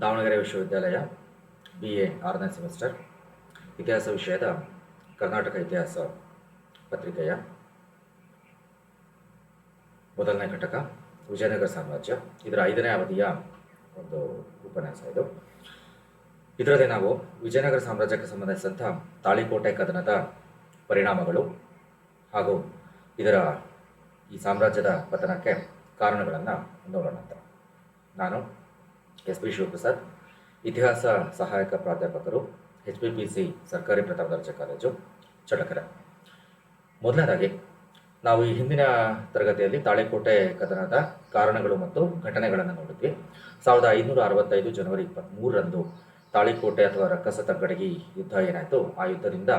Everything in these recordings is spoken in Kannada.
ದಾವಣಗೆರೆ ವಿಶ್ವವಿದ್ಯಾಲಯ ಬಿ ಎ ಆರನೇ ಸೆಮಿಸ್ಟರ್. ಇತಿಹಾಸ ವಿಷಯದ ಕರ್ನಾಟಕ ಇತಿಹಾಸ ಪತ್ರಿಕೆಯ ಮೊದಲನೇ ಘಟಕ, ವಿಜಯನಗರ ಸಾಮ್ರಾಜ್ಯ. ಇದರ ಐದನೇ ಅವಧಿಯ ಒಂದು ಉಪನ್ಯಾಸ ಇದು. ಇದರಲ್ಲಿ ನಾವು ವಿಜಯನಗರ ಸಾಮ್ರಾಜ್ಯಕ್ಕೆ ಸಂಬಂಧಿಸಿದಂಥ ತಾಳಿಕೋಟೆ ಕದನದ ಪರಿಣಾಮಗಳು ಹಾಗೂ ಇದರ ಈ ಸಾಮ್ರಾಜ್ಯದ ಪತನಕ್ಕೆ ಕಾರಣಗಳನ್ನು ನೋಡೋಣ ನಾನು ಎಸ್ ಪಿ ಶಿವಪ್ರಸಾದ್ ಇತಿಹಾಸ ಸಹಾಯಕ ಪ್ರಾಧ್ಯಾಪಕರು ಎಚ್ ಪಿ ಪಿ ಸಿ ಸರ್ಕಾರಿ ಪ್ರಥಮ ದರ್ಜೆ ಕಾಲೇಜು ಚಟಕರ ಮೊದಲನೇದಾಗಿ, ನಾವು ಈ ಹಿಂದಿನ ತರಗತಿಯಲ್ಲಿ ತಾಳಿಕೋಟೆ ಕದನದ ಕಾರಣಗಳು ಮತ್ತು ಘಟನೆಗಳನ್ನು ನೋಡಿದ್ವಿ. ಸಾವಿರದ ಐನೂರ ಅರವತ್ತೈದು ಜನವರಿ ಇಪ್ಪತ್ತ್ಮೂರರಂದು ತಾಳಿಕೋಟೆ ಅಥವಾ ರಕ್ಕಸ ತಗ್ಗಡಗಿ ಯುದ್ಧ ಏನಾಯಿತು? ಆ ಯುದ್ಧದಿಂದ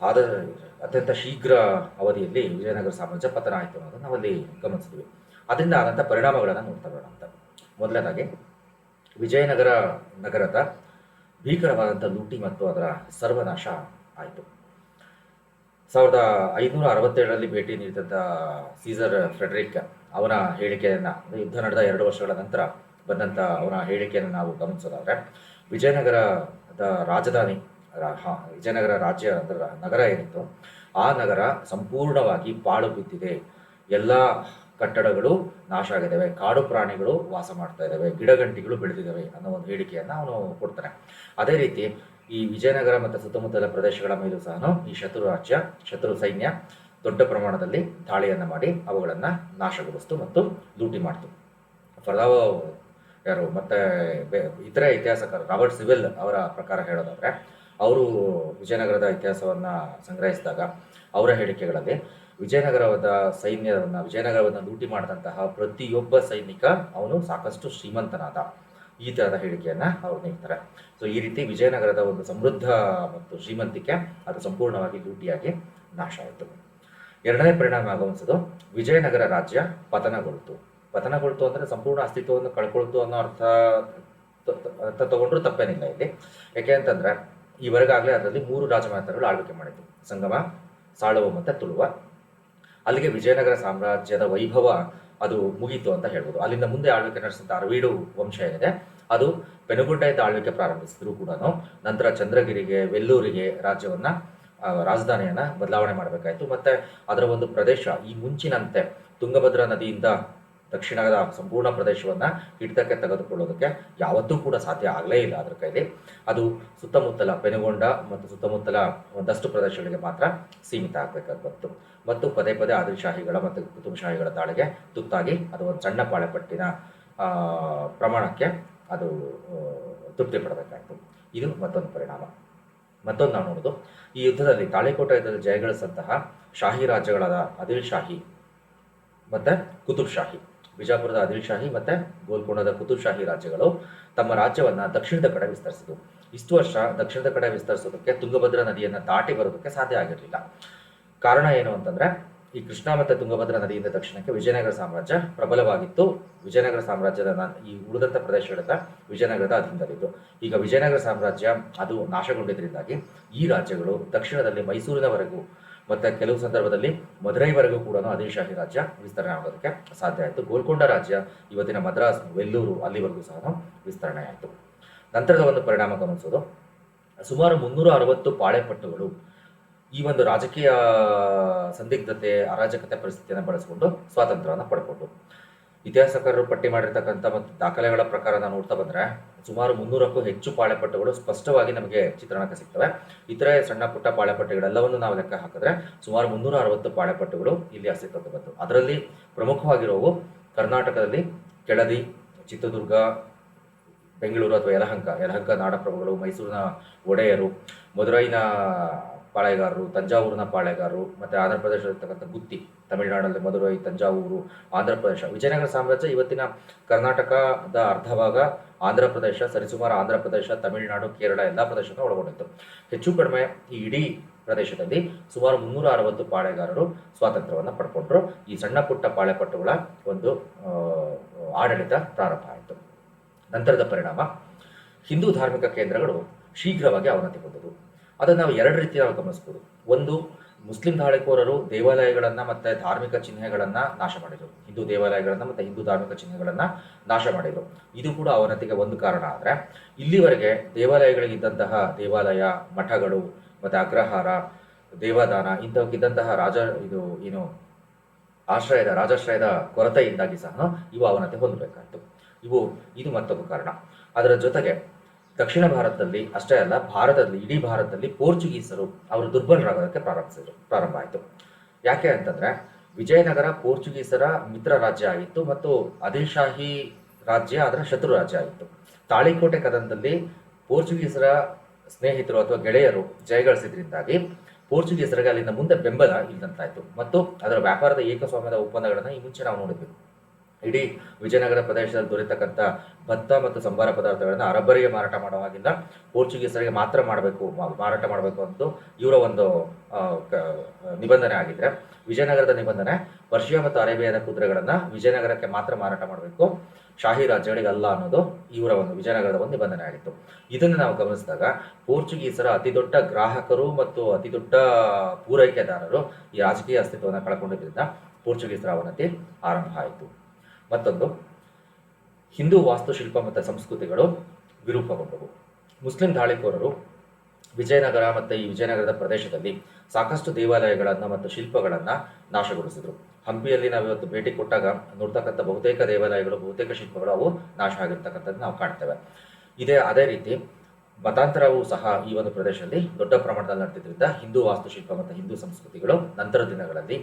ಆದ ಅತ್ಯಂತ ಶೀಘ್ರ ಅವಧಿಯಲ್ಲಿ ವಿಜಯನಗರ ಸಾಮ್ರಾಜ್ಯ ಪತನ ಆಯಿತು ಅನ್ನೋದನ್ನು ನಾವಲ್ಲಿ ಗಮನಿಸಿದ್ವಿ. ಅದರಿಂದ ಆದಂಥ ಪರಿಣಾಮಗಳನ್ನು ನೋಡ್ತಾ ಬರೋಣ ಅಂತ. ಮೊದಲನೇದಾಗಿ ವಿಜಯನಗರ ನಗರದ ಭೀಕರವಾದಂಥ ಲೂಟಿ ಮತ್ತು ಅದರ ಸರ್ವನಾಶ ಆಯಿತು. ಸಾವಿರದ ಐನೂರ ಅರವತ್ತೇಳರಲ್ಲಿ ಭೇಟಿ ನೀಡಿದಂಥ ಸೀಸರ್ ಫ್ರೆಡರಿಕ್ ಅವನ ಹೇಳಿಕೆಯನ್ನು ಯುದ್ಧ ನಡೆದ ಎರಡು ವರ್ಷಗಳ ನಂತರ ಬಂದಂಥ ಅವನ ಹೇಳಿಕೆಯನ್ನು ನಾವು ಗಮನಿಸೋದಾದರೆ, ವಿಜಯನಗರದ ರಾಜಧಾನಿ ವಿಜಯನಗರ ರಾಜ್ಯ ಅಂದರೆ ನಗರ ಏನಿತ್ತು, ಆ ನಗರ ಸಂಪೂರ್ಣವಾಗಿ ಪಾಳು ಬಿದ್ದಿದೆ. ಎಲ್ಲ ಕಟ್ಟಡಗಳು ನಾಶ ಆಗಿದ್ದಾವೆ ಕಾಡು ಪ್ರಾಣಿಗಳು ವಾಸ ಮಾಡ್ತಾ ಇದ್ದಾವೆ ಗಿಡಗಂಟಿಗಳು ಬೆಳೆದಿದ್ದಾವೆ ಅನ್ನೋ ಒಂದು ಹೇಳಿಕೆಯನ್ನು ಅವನು ಕೊಡ್ತಾನೆ. ಅದೇ ರೀತಿ ಈ ವಿಜಯನಗರ ಮತ್ತು ಸುತ್ತಮುತ್ತಲ ಪ್ರದೇಶಗಳ ಮೇಲೂ ಸಹ ಈ ಶತ್ರು ರಾಜ್ಯ ಶತ್ರು ಸೈನ್ಯ ದೊಡ್ಡ ಪ್ರಮಾಣದಲ್ಲಿ ದಾಳಿಯನ್ನು ಮಾಡಿ ಅವುಗಳನ್ನು ನಾಶಗೊಳಿಸ್ತು ಮತ್ತು ಲೂಟಿ ಮಾಡ್ತು. ಫರ್ದಾವ್ ಯಾರು ಮತ್ತೆ ಇತರ ಇತಿಹಾಸಕಾರ ರಾಬರ್ಟ್ ಸಿವಿಲ್ ಅವರ ಪ್ರಕಾರ ಹೇಳೋದಾದ್ರೆ ಅವರು ವಿಜಯನಗರದ ಇತಿಹಾಸವನ್ನು ಸಂಗ್ರಹಿಸಿದಾಗ ಅವರ ಹೇಳಿಕೆಗಳಲ್ಲಿ ವಿಜಯನಗರದ ಸೈನ್ಯವನ್ನು, ವಿಜಯನಗರವನ್ನು ಲೂಟಿ ಮಾಡಿದಂತಹ ಪ್ರತಿಯೊಬ್ಬ ಸೈನಿಕ ಅವನು ಸಾಕಷ್ಟು ಶ್ರೀಮಂತನಾದ ಈ ಥರದ ಹೇಳಿಕೆಯನ್ನು ಅವರು ನೀಡ್ತಾರೆ. ಸೊ ಈ ರೀತಿ ವಿಜಯನಗರದ ಒಂದು ಸಮೃದ್ಧ ಮತ್ತು ಶ್ರೀಮಂತಿಕೆ ಅದು ಸಂಪೂರ್ಣವಾಗಿ ಲೂಟಿಯಾಗಿ ನಾಶ ಆಯಿತು ಎರಡನೇ ಪರಿಣಾಮ ಆಗುವಂಥದ್ದು ವಿಜಯನಗರ ರಾಜ್ಯ ಪತನಗೊಳ್ತು. ಪತನಗೊಳ್ತು ಅಂದರೆ ಸಂಪೂರ್ಣ ಅಸ್ತಿತ್ವವನ್ನು ಕಳ್ಕೊಳ್ತು ಅನ್ನೋ ಅರ್ಥ ಅರ್ಥ ತಗೊಂಡ್ರು ತಪ್ಪೇನಿಲ್ಲ ಇಲ್ಲಿ. ಯಾಕೆ ಅಂತಂದ್ರೆ ಈವರೆಗಾಗಲೇ ಅದರಲ್ಲಿ ಮೂರು ರಾಜಮನೆತನಗಳು ಆಳ್ವಿಕೆ ಮಾಡಿದ್ದು. ಸಂಗಮ, ಸಾಳುವ ಮತ್ತು ತುಳುವ. ಅಲ್ಲಿಗೆ ವಿಜಯನಗರ ಸಾಮ್ರಾಜ್ಯದ ವೈಭವ ಅದು ಮುಗೀತು ಅಂತ ಹೇಳ್ಬೋದು. ಅಲ್ಲಿಂದ ಮುಂದೆ ಆಳ್ವಿಕೆ ನಡೆಸಿದಂಥ ಅರವೀಡು ವಂಶ ಏನಿದೆ, ಅದು ಪೆನುಗುಂಡೆಯಿಂದ ಆಳ್ವಿಕೆ ಪ್ರಾರಂಭಿಸಿದ್ರು ಕೂಡ ನಂತರ ಚಂದ್ರಗಿರಿಗೆ, ವೆಲ್ಲೂರಿಗೆ ರಾಜ್ಯವನ್ನ ರಾಜಧಾನಿಯನ್ನ ಬದಲಾವಣೆ ಮಾಡಬೇಕಾಯಿತು. ಮತ್ತೆ ಅದರ ಒಂದು ಪ್ರದೇಶ ಈ ಮುಂಚಿನಂತೆ ತುಂಗಭದ್ರಾ ನದಿಯಿಂದ ದಕ್ಷಿಣದ ಸಂಪೂರ್ಣ ಪ್ರದೇಶವನ್ನ ಹಿಡಿತಕ್ಕೆ ತೆಗೆದುಕೊಳ್ಳೋದಕ್ಕೆ ಯಾವತ್ತೂ ಕೂಡ ಸಾಧ್ಯ ಆಗಲೇ ಇಲ್ಲ ಅದರ ಕೈಲಿ. ಅದು ಸುತ್ತಮುತ್ತಲ ಪೆನುಗೊಂಡ ಮತ್ತು ಸುತ್ತಮುತ್ತಲ ಒಂದಷ್ಟು ಪ್ರದೇಶಗಳಿಗೆ ಮಾತ್ರ ಸೀಮಿತ ಆಗಬೇಕಾಗಿ ಬಂತು ಮತ್ತು ಪದೇ ಪದೇ ಆದಿಲ್ಶಾಹಿಗಳ ಮತ್ತು ಕುತುಬಶಾಹಿಗಳ ದಾಳಿಗೆ ತುತ್ತಾಗಿ ಅದು ಒಂದು ಸಣ್ಣ ಪಾಳೆಪಟ್ಟಿನ ಪ್ರಮಾಣಕ್ಕೆ ಅದು ತೃಪ್ತಿ ಪಡಬೇಕಾಯಿತು. ಇದು ಮತ್ತೊಂದು ಪರಿಣಾಮ. ಮತ್ತೊಂದು ನಾವು ನೋಡೋದು, ಈ ಯುದ್ಧದಲ್ಲಿ ತಾಳಿಕೋಟೆ ಯುದ್ಧದಲ್ಲಿ ಜಯಗಳಿಸಿದಂತಹ ಶಾಹಿ ರಾಜ್ಯಗಳಾದ ಆದಿಲ್ ಶಾಹಿ ಮತ್ತು ಕುತುಬ್ ಶಾಹಿ ಬಿಜಾಪುರದ ಆದಿಲ್ ಶಾಹಿ ಮತ್ತೆ ಗೋಲ್ಕೊಂಡದ ಕುತುಬ್ ಶಾಹಿ ರಾಜ್ಯಗಳು ತಮ್ಮ ರಾಜ್ಯವನ್ನ ದಕ್ಷಿಣದ ಕಡೆ ವಿಸ್ತರಿಸಿದವು ಇಷ್ಟು ವರ್ಷ ದಕ್ಷಿಣದ ಕಡೆ ವಿಸ್ತರಿಸೋದಕ್ಕೆ ತುಂಗಭದ್ರಾ ನದಿಯನ್ನ ದಾಟಿ ಬರೋದಕ್ಕೆ ಸಾಧ್ಯ ಆಗಿರಲಿಲ್ಲ. ಕಾರಣ ಏನು ಅಂತಂದ್ರೆ, ಈ ಕೃಷ್ಣ ಮತ್ತು ತುಂಗಭದ್ರಾ ನದಿಯಿಂದ ದಕ್ಷಿಣಕ್ಕೆ ವಿಜಯನಗರ ಸಾಮ್ರಾಜ್ಯ ಪ್ರಬಲವಾಗಿತ್ತು. ವಿಜಯನಗರ ಸಾಮ್ರಾಜ್ಯದ ಈ ಉಳಿದಂಥ ಪ್ರದೇಶಗಳೆಲ್ಲ ವಿಜಯನಗರದ ಅಧೀನದಲ್ಲಿತ್ತು ಈಗ ವಿಜಯನಗರ ಸಾಮ್ರಾಜ್ಯ ಅದು ನಾಶಗೊಂಡಿದ್ದರಿಂದಾಗಿ ಈ ರಾಜ್ಯಗಳು ದಕ್ಷಿಣದಲ್ಲಿ ಮೈಸೂರಿನವರೆಗೂ ಮತ್ತೆ ಕೆಲವು ಸಂದರ್ಭದಲ್ಲಿ ಮಧುರೈವರೆಗೂ ಕೂಡ ಆದಿಲ್ಶಾಹಿ ರಾಜ್ಯ ವಿಸ್ತರಣೆ ಆಗೋದಕ್ಕೆ ಸಾಧ್ಯ ಆಯಿತು. ಗೋಲ್ಕೊಂಡ ರಾಜ್ಯ ಇವತ್ತಿನ ಮದ್ರಾಸ್, ವೆಲ್ಲೂರು ಅಲ್ಲಿವರೆಗೂ ಸಹ ವಿಸ್ತರಣೆ ಆಯಿತು. ನಂತರದ ಒಂದು ಪರಿಣಾಮ ಗಮನಿಸೋದು ಸುಮಾರು ಮುನ್ನೂರ ಅರವತ್ತು ಪಾಳೆಪಟ್ಟುಗಳು ಈ ಒಂದು ರಾಜಕೀಯ ಸಂದಿಗ್ಧತೆ, ಅರಾಜಕತೆ ಪರಿಸ್ಥಿತಿಯನ್ನು ಬಳಸಿಕೊಂಡು ಸ್ವಾತಂತ್ರ್ಯವನ್ನು ಪಡ್ಕೊಂಡು ಇತಿಹಾಸಕಾರರು ಪಟ್ಟಿ ಮಾಡಿರ್ತಕ್ಕಂಥ ಮತ್ತು ದಾಖಲೆಗಳ ಪ್ರಕಾರ ನಾವು ನೋಡ್ತಾ ಬಂದ್ರೆ ಸುಮಾರು ಮುನ್ನೂರಕ್ಕೂ ಹೆಚ್ಚು ಪಾಳೆಪಟ್ಟುಗಳು ಸ್ಪಷ್ಟವಾಗಿ ನಮಗೆ ಚಿತ್ರಣಕ್ಕೆ ಸಿಗ್ತವೆ. ಇತರೆ ಸಣ್ಣ ಪುಟ್ಟ ಪಾಳೆಪಟ್ಟೆಗಳೆಲ್ಲವನ್ನು ನಾವು ಲೆಕ್ಕ ಹಾಕಿದ್ರೆ ಸುಮಾರು ಮುನ್ನೂರ ಅರವತ್ತು ಪಾಳೆಪಟ್ಟುಗಳು ಇಲ್ಲಿ ಅಸ್ತಿತ್ವಕ್ಕೆ ಬಂತು. ಅದರಲ್ಲಿ ಪ್ರಮುಖವಾಗಿರುವವು ಕರ್ನಾಟಕದಲ್ಲಿ ಕೆಳದಿ, ಚಿತ್ರದುರ್ಗ, ಬೆಂಗಳೂರು ಅಥವಾ ಯಲಹಂಕ ಯಲಹಂಕ ನಾಡಪ್ರಭುಗಳು, ಮೈಸೂರಿನ ಒಡೆಯರು ಮದುರೈನ ಪಾಳೆಗಾರರು, ತಂಜಾವೂರಿನ ಪಾಳೆಗಾರರು, ಮತ್ತು ಆಂಧ್ರ ಪ್ರದೇಶದಲ್ಲಿರ್ತಕ್ಕಂಥ ಗುತ್ತಿ, ತಮಿಳುನಾಡಲ್ಲಿ ಮಧುರೈ, ತಂಜಾವೂರು, ಆಂಧ್ರ ಪ್ರದೇಶ. ವಿಜಯನಗರ ಸಾಮ್ರಾಜ್ಯ ಇವತ್ತಿನ ಕರ್ನಾಟಕದ ಅರ್ಧ ಭಾಗ ಆಂಧ್ರ ಪ್ರದೇಶ, ಸರಿಸುಮಾರು ಆಂಧ್ರ ಪ್ರದೇಶ, ತಮಿಳುನಾಡು, ಕೇರಳ ಎಲ್ಲ ಪ್ರದೇಶವನ್ನು ಒಳಗೊಂಡಿತ್ತು. ಹೆಚ್ಚು ಕಡಿಮೆ ಈ ಇಡೀ ಪ್ರದೇಶದಲ್ಲಿ ಸುಮಾರು ಮುನ್ನೂರ ಅರವತ್ತು ಪಾಳೆಗಾರರು ಸ್ವಾತಂತ್ರ್ಯವನ್ನು ಪಡ್ಕೊಂಡ್ರು. ಈ ಸಣ್ಣ ಪುಟ್ಟ ಪಾಳೆಪಟ್ಟುಗಳ ಒಂದು ಆಡಳಿತ ಪ್ರಾರಂಭ ಆಯಿತು. ನಂತರದ ಪರಿಣಾಮ ಹಿಂದೂ ಧಾರ್ಮಿಕ ಕೇಂದ್ರಗಳು ಶೀಘ್ರವಾಗಿ ಅವನತಿ ಹೊಂದವು ಅದನ್ನು ನಾವು ಎರಡು ರೀತಿ ನಾವು ಗಮನಿಸ್ಬೋದು. ಒಂದು, ಮುಸ್ಲಿಂ ದಾಳಿಕೋರರು ದೇವಾಲಯಗಳನ್ನು ಮತ್ತೆ ಧಾರ್ಮಿಕ ಚಿಹ್ನೆಗಳನ್ನು ನಾಶ ಮಾಡಿದರು. ಹಿಂದೂ ದೇವಾಲಯಗಳನ್ನು ಮತ್ತೆ ಹಿಂದೂ ಧಾರ್ಮಿಕ ಚಿಹ್ನೆಗಳನ್ನು ನಾಶ ಮಾಡಿದರು. ಇದು ಕೂಡ ಅವನತಿಗೆ ಒಂದು ಕಾರಣ ಆದರೆ, ಇಲ್ಲಿವರೆಗೆ ದೇವಾಲಯಗಳಿಗಿದ್ದಂತಹ ದೇವಾಲಯ, ಮಠಗಳು ಮತ್ತು ಅಗ್ರಹಾರ, ದೇವದಾನ ಇಂಥವಕ್ಕಿದ್ದಂತಹ ರಾಜ, ಇದು ಏನು, ಆಶ್ರಯದ, ರಾಜಾಶ್ರಯದ ಕೊರತೆಯಿಂದಾಗಿ ಸಹ ಇವು ಅವನತಿ ಹೊಂದಬೇಕಾಯಿತು. ಇವು, ಇದು ಮತ್ತೊಂದು ಕಾರಣ. ಅದರ ಜೊತೆಗೆ ದಕ್ಷಿಣ ಭಾರತದಲ್ಲಿ ಅಷ್ಟೇ ಅಲ್ಲ, ಭಾರತದಲ್ಲಿ, ಇಡೀ ಭಾರತದಲ್ಲಿ ಪೋರ್ಚುಗೀಸರು ಅವರು ದುರ್ಬಲರಾಗೋದಕ್ಕೆ ಪ್ರಾರಂಭಿಸಿದರು, ಪ್ರಾರಂಭ ಆಯಿತು. ಯಾಕೆ ಅಂತಂದ್ರೆ, ವಿಜಯನಗರ ಪೋರ್ಚುಗೀಸರ ಮಿತ್ರ ರಾಜ್ಯ ಆಗಿತ್ತು ಮತ್ತು ಆದಿಲ್ಶಾಹಿ ರಾಜ್ಯ ಅದರ ಶತ್ರು ರಾಜ್ಯ ಆಗಿತ್ತು. ತಾಳಿಕೋಟೆ ಕದನದಲ್ಲಿ ಪೋರ್ಚುಗೀಸರ ಸ್ನೇಹಿತರು ಅಥವಾ ಗೆಳೆಯರು ಜಯಗಳಿಸಿದ್ರಿಂದಾಗಿ ಪೋರ್ಚುಗೀಸರಿಗೆ ಅಲ್ಲಿಂದ ಮುಂದೆ ಬೆಂಬಲ ಇಲ್ಲದಂತಾಯಿತು ಮತ್ತು ಅದರ ವ್ಯಾಪಾರದ ಏಕಸ್ವಾಮ್ಯದ ಒಪ್ಪಂದಗಳನ್ನು ಈ ಮುಂಚೆ ನಾವು ನೋಡಿದ್ವಿ. ಇಡೀ ವಿಜಯನಗರ ಪ್ರದೇಶದಲ್ಲಿ ದೊರೆತಕ್ಕಂಥ ಭತ್ತ ಮತ್ತು ಸಂಬಾರ ಪದಾರ್ಥಗಳನ್ನು ಅರಬ್ಬರಿಗೆ ಮಾರಾಟ ಮಾಡೋ ಹಾಗಿಲ್ಲ ಪೋರ್ಚುಗೀಸರಿಗೆ ಮಾತ್ರ ಮಾಡಬೇಕು ಮಾರಾಟ ಮಾಡಬೇಕು ಅಂತ ಇವರ ಒಂದು ನಿಬಂಧನೆ ಆಗಿದ್ರೆ. ವಿಜಯನಗರದ ನಿಬಂಧನೆ, ಪರ್ಷಿಯಾ ಮತ್ತು ಅರೇಬಿಯಾದ ಕುದುರೆಗಳನ್ನು ವಿಜಯನಗರಕ್ಕೆ ಮಾತ್ರ ಮಾರಾಟ ಮಾಡಬೇಕು. ಶಾಹಿ ರಾಜ್ಯಗಳಿಗೆ ಅಲ್ಲ ಅನ್ನೋದು ಇವರ ಒಂದು, ವಿಜಯನಗರದ ಒಂದು ನಿಬಂಧನೆ ಆಗಿತ್ತು. ಇದನ್ನು ನಾವು ಗಮನಿಸಿದಾಗ ಪೋರ್ಚುಗೀಸರ ಅತಿ ದೊಡ್ಡ ಗ್ರಾಹಕರು ಮತ್ತು ಅತಿ ದೊಡ್ಡ ಪೂರೈಕೆದಾರರು ಈ ರಾಜಕೀಯ ಅಸ್ತಿತ್ವವನ್ನು ಕಳ್ಕೊಂಡಿದ್ದರಿಂದ ಪೋರ್ಚುಗೀಸರ ಅವನತಿ ಆರಂಭ ಆಯಿತು. ಮತ್ತೊಂದು. ಹಿಂದೂ ವಾಸ್ತುಶಿಲ್ಪ ಮತ್ತು ಸಂಸ್ಕೃತಿಗಳು ವಿರೂಪಗೊಂಡವು. ಮುಸ್ಲಿಂ ದಾಳಿಕೋರರು ವಿಜಯನಗರ ಮತ್ತು ಈ ವಿಜಯನಗರದ ಪ್ರದೇಶದಲ್ಲಿ ಸಾಕಷ್ಟು ದೇವಾಲಯಗಳನ್ನು ಮತ್ತು ಶಿಲ್ಪಗಳನ್ನು ನಾಶಗೊಳಿಸಿದರು. ಹಂಪಿಯಲ್ಲಿ ನಾವು ಇವತ್ತು ಭೇಟಿ ಕೊಟ್ಟಾಗ ನೋಡ್ತಕ್ಕಂಥ ಬಹುತೇಕ ದೇವಾಲಯಗಳು, ಬಹುತೇಕ ಶಿಲ್ಪಗಳು ಅವು ನಾಶ ಆಗಿರ್ತಕ್ಕಂಥದ್ದು ನಾವು ಕಾಣ್ತೇವೆ. ಇದೇ, ಅದೇ ರೀತಿ ಮತಾಂತರವೂ ಸಹ ಈ ಒಂದು ಪ್ರದೇಶದಲ್ಲಿ ದೊಡ್ಡ ಪ್ರಮಾಣದಲ್ಲಿ ನಡೆದಿದ್ದರಿಂದ ಹಿಂದೂ ವಾಸ್ತುಶಿಲ್ಪ ಮತ್ತು ಹಿಂದೂ ಸಂಸ್ಕೃತಿಗಳು ನಂತರ ದಿನಗಳಲ್ಲಿ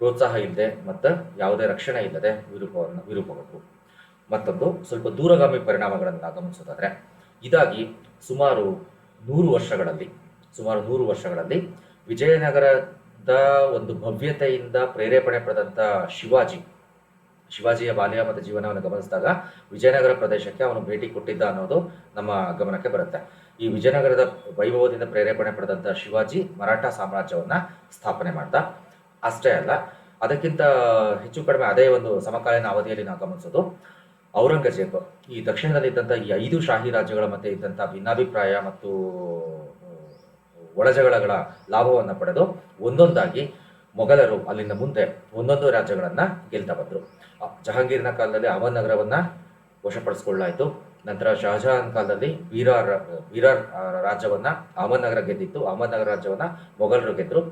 ಪ್ರೋತ್ಸಾಹ ಇಲ್ಲದೆ ಮತ್ತು ಯಾವುದೇ ರಕ್ಷಣೆ ಇಲ್ಲದೆ ವಿರೂಪವನ್ನು ವಿರೂಪಗೊಂಡವು ಮತ್ತೊಂದು ಸ್ವಲ್ಪ ದೂರಗಾಮಿ ಪರಿಣಾಮಗಳನ್ನು ಗಮನಿಸೋದಾದ್ರೆ, ಇದಾಗಿ ಸುಮಾರು ನೂರು ವರ್ಷಗಳಲ್ಲಿ, ಸುಮಾರು ನೂರು ವರ್ಷಗಳಲ್ಲಿ ವಿಜಯನಗರದ ಒಂದು ಭವ್ಯತೆಯಿಂದ ಪ್ರೇರೇಪಣೆ ಪಡೆದಂಥ ಶಿವಾಜಿ, ಶಿವಾಜಿಯ ಬಾಲ್ಯ ಮತ್ತು ಜೀವನವನ್ನು ಗಮನಿಸಿದಾಗ ವಿಜಯನಗರ ಪ್ರದೇಶಕ್ಕೆ ಅವನು ಭೇಟಿ ಕೊಟ್ಟಿದ್ದ ಅನ್ನೋದು ನಮ್ಮ ಗಮನಕ್ಕೆ ಬರುತ್ತೆ. ಈ ವಿಜಯನಗರದ ವೈಭವದಿಂದ ಪ್ರೇರೇಪಣೆ ಪಡೆದಂಥ ಶಿವಾಜಿ ಮರಾಠ ಸಾಮ್ರಾಜ್ಯವನ್ನು ಸ್ಥಾಪನೆ ಮಾಡ್ದ. ಅಷ್ಟೇ ಅಲ್ಲ, ಅದಕ್ಕಿಂತ ಹೆಚ್ಚು ಕಡಿಮೆ ಅದೇ ಒಂದು ಸಮಕಾಲೀನ ಅವಧಿಯಲ್ಲಿ ನಾವು ಗಮನಿಸೋದು. ಔರಂಗಜೇಬ್ ಈ ದಕ್ಷಿಣದಲ್ಲಿದ್ದಂಥ ಈ ಐದು ಶಾಹಿ ರಾಜ್ಯಗಳ ಮಧ್ಯೆ ಇದ್ದಂಥ ಭಿನ್ನಾಭಿಪ್ರಾಯ ಮತ್ತು ಒಳಜಗಳಗಳ ಲಾಭವನ್ನು ಪಡೆದು ಒಂದೊಂದಾಗಿ ಮೊಘಲರು ಅಲ್ಲಿಂದ ಮುಂದೆ ಒಂದೊಂದು ರಾಜ್ಯಗಳನ್ನ ಗೆಲ್ತಾ ಬಂದರು. ಜಹಾಂಗೀರ್ನ ಕಾಲದಲ್ಲಿ ಅಹಮದ್ನಗರವನ್ನ ವಶಪಡಿಸ್ಕೊಳ್ಳಾಯಿತು ನಂತರ ಶಹಜಹಾನ್ ಕಾಲದಲ್ಲಿ ವೀರಾರ್ ವೀರಾರ್ ರಾಜ್ಯವನ್ನು ರಾಜ್ಯವನ್ನ ಅಹಮದ್ನಗರ ಗೆದ್ದಿತ್ತು. ಅಹಮದ್ನಗರ ರಾಜ್ಯವನ್ನ ಮೊಘಲರು ಗೆದ್ದರು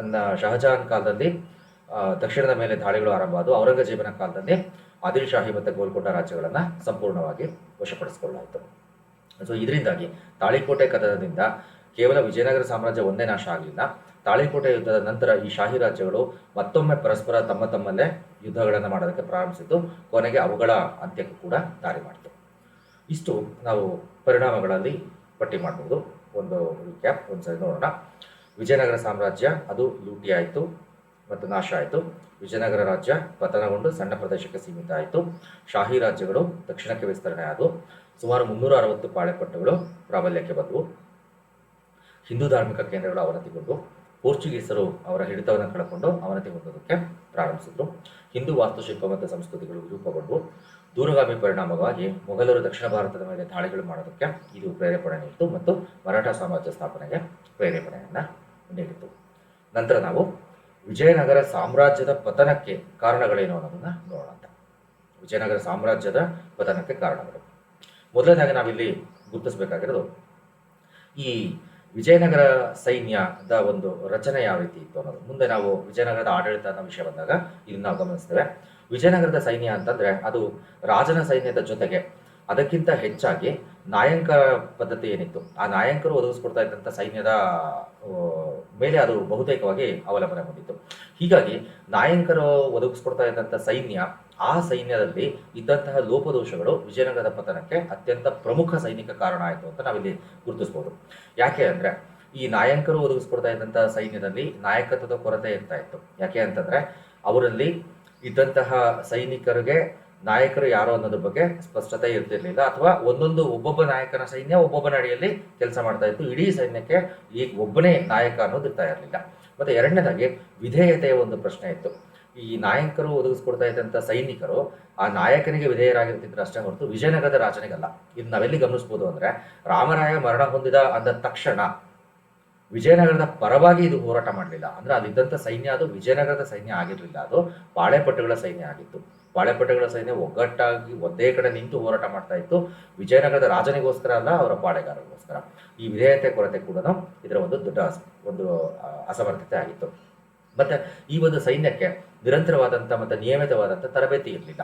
ಅನ್ನ ಶಹಜಹಾನ್ ಕಾಲದಲ್ಲಿ ದಕ್ಷಿಣದ ಮೇಲೆ ದಾಳಿಗಳು ಆರಂಭ ಆದವು. ಔರಂಗಜೇಬನ ಕಾಲದಲ್ಲಿ ಆದಿಲ್ ಶಾಹಿ ಮತ್ತು ಗೋಲ್ಕೋಟ ರಾಜ್ಯಗಳನ್ನು ಸಂಪೂರ್ಣವಾಗಿ ವಶಪಡಿಸಿಕೊಳ್ಳಲಾಯಿತು. ಸೊ ಇದರಿಂದಾಗಿ ತಾಳಿಕೋಟೆ ಕದನದಿಂದ ಕೇವಲ ವಿಜಯನಗರ ಸಾಮ್ರಾಜ್ಯ ಒಂದೇ ನಾಶ ಆಗಲಿಲ್ಲ. ತಾಳಿಕೋಟೆ ಯುದ್ಧದ ನಂತರ ಈ ಶಾಹಿ ರಾಜ್ಯಗಳು ಮತ್ತೊಮ್ಮೆ ಪರಸ್ಪರ ತಮ್ಮ ತಮ್ಮಲ್ಲೇ ಯುದ್ಧಗಳನ್ನು ಮಾಡೋದಕ್ಕೆ ಪ್ರಾರಂಭಿಸಿದ್ದು, ಕೊನೆಗೆ ಅವುಗಳ ಅಂತ್ಯಕ್ಕೂ ಕೂಡ ದಾರಿ ಮಾಡಿತು. ಇಷ್ಟು ನಾವು ಪರಿಣಾಮಗಳಲ್ಲಿ ಪಟ್ಟಿ ಮಾಡಬಹುದು ಒಂದು ಕ್ಯಾಪ್ ಒಂದ್ಸರಿ ನೋಡೋಣ. ವಿಜಯನಗರ ಸಾಮ್ರಾಜ್ಯ, ಅದು ಲೂಟಿ ಆಯಿತು ಮತ್ತು ನಾಶ ಆಯಿತು. ವಿಜಯನಗರ ರಾಜ್ಯ ಪತನಗೊಂಡು ಸಣ್ಣ ಪ್ರದೇಶಕ್ಕೆ ಸೀಮಿತ ಆಯಿತು. ಶಾಹಿ ರಾಜ್ಯಗಳು ದಕ್ಷಿಣಕ್ಕೆ ವಿಸ್ತರಣೆ ಆದವು. ಸುಮಾರು ಮುನ್ನೂರ ಅರವತ್ತು ಪಾಳೆಪಟ್ಟುಗಳು ಪ್ರಾಬಲ್ಯಕ್ಕೆ ಬಂದವು. ಹಿಂದೂ ಧಾರ್ಮಿಕ ಕೇಂದ್ರಗಳು ಅವನತಿಗೊಂಡು ಪೋರ್ಚುಗೀಸರು ಅವರ ಹಿಡಿತವನ್ನು ಕಳಕೊಂಡು ಅವನತಿ ಹೊಂದೋದಕ್ಕೆ ಪ್ರಾರಂಭಿಸಿದರು. ಹಿಂದೂ ವಾಸ್ತುಶಿಲ್ಪ ಮತ್ತು ಸಂಸ್ಕೃತಿಗಳು ವಿರೂಪಗೊಂಡು, ದೂರಗಾಮಿ ಪರಿಣಾಮವಾಗಿ ಮೊಘಲರು ದಕ್ಷಿಣ ಭಾರತದ ಮೇಲೆ ದಾಳಿಗಳು ಮಾಡೋದಕ್ಕೆ ಇದು ಪ್ರೇರೇಪಣೆ ನೀಡಿತು ಮತ್ತು ಮರಾಠ ಸಾಮ್ರಾಜ್ಯ ಸ್ಥಾಪನೆಗೆ ಪ್ರೇರೇಪಣೆಯನ್ನ ನೀಡಿತು ನಂತರ ನಾವು ವಿಜಯನಗರ ಸಾಮ್ರಾಜ್ಯದ ಪತನಕ್ಕೆ ಕಾರಣಗಳೇನು ಅನ್ನೋದನ್ನ ನೋಡೋಣ ವಿಜಯನಗರ ಸಾಮ್ರಾಜ್ಯದ ಪತನಕ್ಕೆ ಕಾರಣಗಳು. ಮೊದಲನೇದಾಗಿ ನಾವಿಲ್ಲಿ ಗುರುತಿಸಬೇಕಾಗಿರೋದು, ಈ ವಿಜಯನಗರ ಸೈನ್ಯದ ಒಂದು ರಚನೆ ಯಾವ ರೀತಿ ಇತ್ತು ಅನ್ನೋದು. ಮುಂದೆ ನಾವು ವಿಜಯನಗರದ ಆಡಳಿತ ಅನ್ನೋ ವಿಷಯ ಬಂದಾಗ ಇದನ್ನ ನಾವು ಗಮನಿಸ್ತೇವೆ. ವಿಜಯನಗರದ ಸೈನ್ಯ ಅಂತಂದ್ರೆ ಅದು ರಾಜನ ಸೈನ್ಯದ ಜೊತೆಗೆ ಅದಕ್ಕಿಂತ ಹೆಚ್ಚಾಗಿ ನಾಯಂಕ ಪದ್ಧತಿ ಏನಿತ್ತು? ಆ ನಾಯಂಕರು ಒದಗಿಸ್ಕೊಡ್ತಾ ಇದ್ದಂಥ ಸೈನ್ಯದ ಮೇಲೆ ಅದು ಬಹುತೇಕವಾಗಿ ಅವಲಂಬನೆ ಹೊಂದಿತ್ತು ಹೀಗಾಗಿ ನಾಯಂಕರು ಒದಗಿಸ್ಕೊಡ್ತಾ ಇದ್ದಂಥ ಸೈನ್ಯ, ಆ ಸೈನ್ಯದಲ್ಲಿ ಇದ್ದಂತಹ ಲೋಪದೋಷಗಳು ವಿಜಯನಗರದ ಪತನಕ್ಕೆ ಅತ್ಯಂತ ಪ್ರಮುಖ ಸೈನಿಕ ಕಾರಣ ಆಯಿತು ಅಂತ ನಾವಿಲ್ಲಿ ಗುರುತಿಸ್ಬೋದು. ಯಾಕೆ ಅಂದರೆ, ಈ ನಾಯಂಕರು ಒದಗಿಸ್ಕೊಡ್ತಾ ಇದ್ದಂಥ ಸೈನ್ಯದಲ್ಲಿ ನಾಯಕತ್ವದ ಕೊರತೆ ಇರ್ತಾ ಇತ್ತು? ಯಾಕೆ ಅಂತಂದ್ರೆ, ಅವರಲ್ಲಿ ಇದ್ದಂತಹ ಸೈನಿಕರಿಗೆ ನಾಯಕರು ಯಾರು ಅನ್ನೋದ್ರ ಬಗ್ಗೆ ಸ್ಪಷ್ಟತೆ ಇರ್ತಿರ್ಲಿಲ್ಲ. ಅಥವಾ ಒಂದೊಂದು ಒಬ್ಬೊಬ್ಬ ನಾಯಕನ ಸೈನ್ಯ ಒಬ್ಬೊಬ್ಬನ ಅಡಿಯಲ್ಲಿ ಕೆಲಸ ಮಾಡ್ತಾ ಇತ್ತು. ಇಡೀ ಸೈನ್ಯಕ್ಕೆ ಈ ಒಬ್ಬನೇ ನಾಯಕ ಅನ್ನೋದು ಇರ್ತಾ ಇರಲಿಲ್ಲ. ಮತ್ತೆ ಎರಡನೇದಾಗಿ ವಿಧೇಯತೆಯ ಒಂದು ಪ್ರಶ್ನೆ ಇತ್ತು. ಈ ನಾಯಕರು ಒದಗಿಸ್ಕೊಡ್ತಾ ಇದ್ದಂಥ ಸೈನಿಕರು ಆ ನಾಯಕನಿಗೆ ವಿಧೇಯರಾಗಿರ್ತಿದ್ರು ಅಷ್ಟೇ ಹೊರತು ವಿಜಯನಗರದ ರಾಜನಿಗಲ್ಲ. ಇದು ನಾವೆಲ್ಲಿ ಗಮನಿಸ್ಬೋದು ಅಂದ್ರೆ ರಾಮರಾಯ ಮರಣ ಹೊಂದಿದ ಅಂದ ತಕ್ಷಣ ವಿಜಯನಗರದ ಪರವಾಗಿ ಇದು ಹೋರಾಟ ಮಾಡಲಿಲ್ಲ. ಅಂದ್ರೆ ಅಲ್ಲಿದ್ದಂಥ ಸೈನ್ಯ ಅದು ವಿಜಯನಗರದ ಸೈನ್ಯ ಆಗಿರಲಿಲ್ಲ. ಅದು ಬಾಳೆಪಟ್ಟುಗಳ ಸೈನ್ಯ ಆಗಿತ್ತು. ಬಾಳೆಪಟ್ಟುಗಳ ಸೈನ್ಯ ಒಗ್ಗಟ್ಟಾಗಿ ಒಂದೇ ಕಡೆ ನಿಂತು ಹೋರಾಟ ಮಾಡ್ತಾ ಇತ್ತು. ವಿಜಯನಗರದ ರಾಜನಿಗೋಸ್ಕರ ಅಲ್ಲ ಅವರ ಪಾಳೆಗಾರರಿಗೋಸ್ಕರ. ಈ ವಿಧೇಯತೆ ಕೊರತೆ ಕೂಡ ಇದರ ಒಂದು ದೊಡ್ಡ ಒಂದು ಅಸಮರ್ಥತೆ ಆಗಿತ್ತು. ಮತ್ತೆ ಈ ಒಂದು ಸೈನ್ಯಕ್ಕೆ ನಿರಂತರವಾದಂಥ ಮತ್ತು ನಿಯಮಿತವಾದಂಥ ತರಬೇತಿ ಇರಲಿಲ್ಲ.